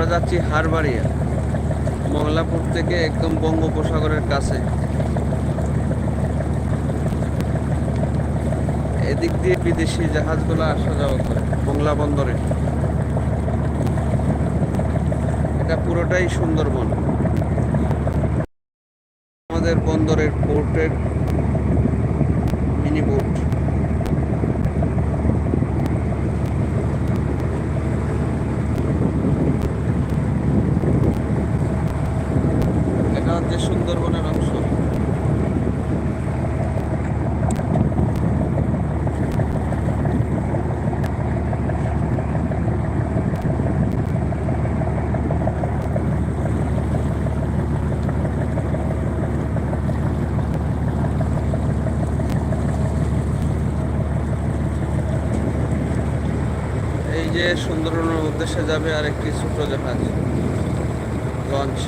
আমরা যাচ্ছি হারবাড়িয়া, মংলাপুর থেকে একদম বঙ্গোপসাগরের কাছে। এদিক দিয়ে বিদেশি জাহাজগুলো আসা যাওয়া করে, মংলা বন্দরে। এটা পুরোটাই সুন্দরবন। আমাদের বন্দরের পোর্টের হচ্ছে সুন্দরবনের অংশ। যে সুন্দরবনের উদ্দেশ্যে যাবে আরেকটি ছোট জাহাজ। লঞ্চ